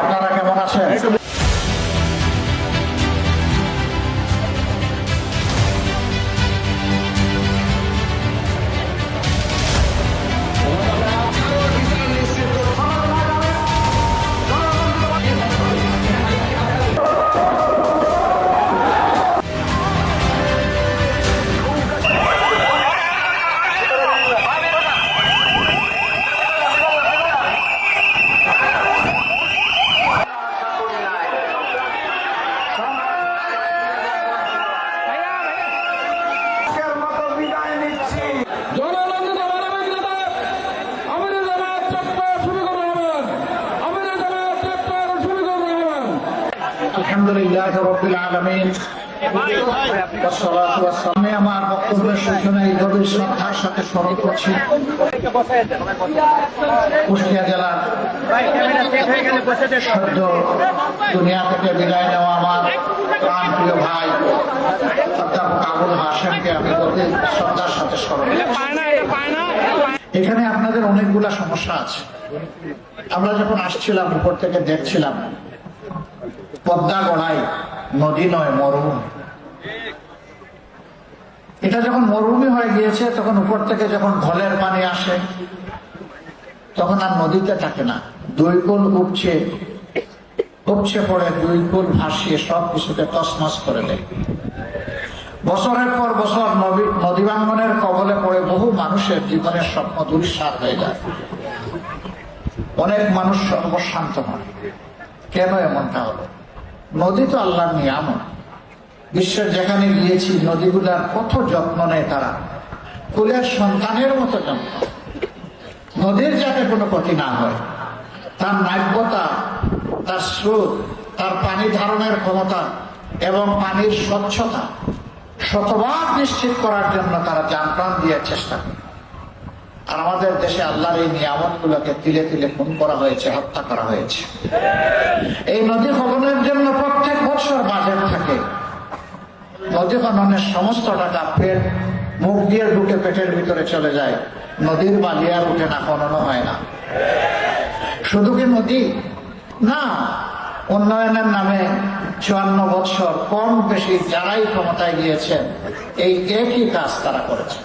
আপনারা কেমন আছেন? আলহামদুলিল্লাহ রবিল আলমিন। আমি আমার বক্তব্যের সূচনা এই গভীর শ্রদ্ধার সাথে স্মরণ করছি। কুষ্টিয়া জেলার দুনিয়া থেকে বিদায় নেওয়া আমার প্রিয় ভাই আমি স্মরণ এখানে আপনাদের অনেকগুলা সমস্যা আছে। আমরা যখন আসছিলাম, উপর থেকে দেখছিলাম পদ্মা গড়াই, নদী নয়, মরুভূমি। এটা যখন মরুভূমি হয়ে গিয়েছে, তখন উপর থেকে যখন ঢলের পানি আসে, তখন আর নদীতে থাকে না। দুই কুল উপচে উপচে পড়ে, দুই কুল ভাসিয়ে সব কিছুকে তছনছ করে দেয়। বছরের পর বছর নবী- নদী ভাঙ্গনের কবলে পড়ে বহু মানুষের জীবনের স্বপ্ন দুরিশ্বাস হয়ে যায়। অনেক মানুষ সর্বশান্ত হয়। কেন এমনটা হলো? নদী তো আল্লাহর নিয়ামত। বিশ্বের যেখানে গিয়েছি, নদীগুলার কত যত্ন নেয় তারা। কুলের সন্তানের মতো যত্ন। নদীর যাতে কোনো ক্ষতি না হয়, তার নাব্যতা, তার স্রোত, তার পানি ধারণের ক্ষমতা এবং পানির স্বচ্ছতা শতভাগ নিশ্চিত করার জন্য তারা যান প্রাণ দিয়ে চেষ্টা করে। আর আমাদের দেশে আল্লাহর এই নিয়ামত গুলোকে তিলে তিলে খুন করা হয়েছে, হত্যা করা হয়েছে। এই নদী খননের জন্য প্রত্যেক বছর বাজেট থাকে নদী খননের সমস্ত টাকা পেট মুখ দিয়ে ঢুকে পেটের ভিতরে চলে যায়। নদীর বালি আর উঠে না খননও হয় না। শুধু কি নদী? না, উন্নয়নের নামে চুয়ান্ন বছর কম বেশি যারাই ক্ষমতায় গিয়েছেন, এই একই কাজ তারা করেছে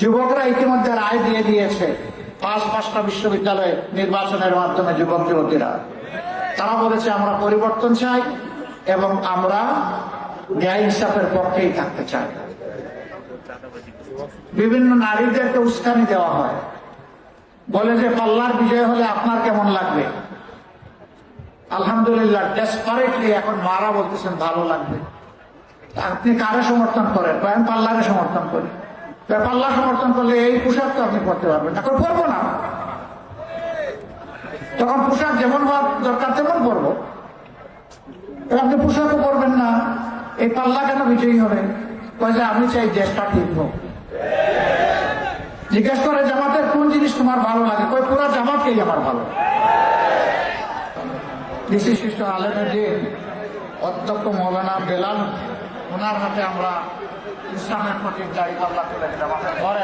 যুবকরা ইতিমধ্যে রায় দিয়ে দিয়েছে, পাঁচ পাঁচটা বিশ্ববিদ্যালয়ে নির্বাচনের মাধ্যমে যুবক যুবতীরা তারা বলেছে, আমরা পরিবর্তন চাই এবং আমরা ন্যায় ইনসাফের পক্ষেই থাকতে চাই বিভিন্ন নারীদেরকে উস্কানি দেওয়া হয়। বলে যে, পাল্লার বিজয় হলে আপনার কেমন লাগবে? আলহামদুলিল্লাহ ডেসপারেটলি এখন মারা বলতেছেন, ভালো লাগবে। আপনি কারে সমর্থন করেন? আমি পাল্লারে সমর্থন করি। পাল্লা সমর্থন করলে এই পোশাক তো আপনি করতে পারবেন এখন পরবো না। তখন পোশাক যেমন হওয়ার দরকার, তেমন এবার আপনি পোশাকও পরবেন না। এই পাল্লা কেন বিজয়ী হবে? কয় আমি চাই দেশটা ঠিক জিজ্ঞেস করে, জামাতের কোন জিনিস তোমার ভালো লাগে? কই পুরা জামাতকেই আমার ভালো বিশিষ্ট আলমের অধ্যক্ষ মৌলানা বেলাল, ওনার হাতে আমরা ইসলামের প্রতি দায়ী পাল্লা তুলে দিলাম ঘরে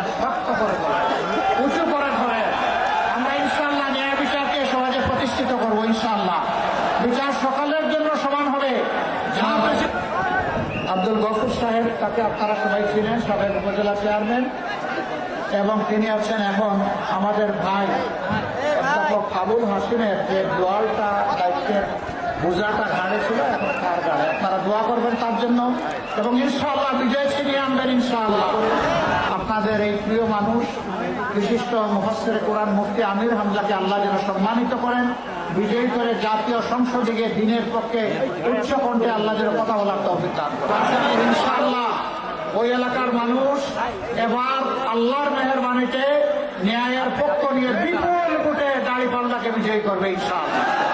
সাহেব, তাকে আপনারা সবাই ছিলেন সাবেক উপজেলা চেয়ারম্যান এবং তিনি আছেন এখন আমাদের ভাই আবুল হাসিমের যে দোয়ালটা দায়িত্বের বোঝাটা ঘাড়ে ছিল, এখন তার ঘাড়ে আপনারা দোয়া করবেন তার জন্য, এবং ইনশাআল্লাহ বিজয় ছিনিয়ে আনবেন ইনশাআল্লাহ। আপনাদের এই প্রিয় মানুষ, বিশিষ্ট মুফাসের কোরআন মুফতি আমির হামজাকে আল্লাহ যেন সম্মানিত করেন। বিজয়ী করে জাতীয় সংসদে দিনের পক্ষে উচ্চ কণ্ঠে আল্লাহ কথা বলার তৌফিক ইনশাআল্লাহ ওই এলাকার মানুষ এবার আল্লাহর মেহরবানিতে ন্যায়ের পক্ষ নিয়ে বিপুল ভোটে দাড়ি পাল্লাকে বিজয়ী করবে ইনশাআল্লাহ।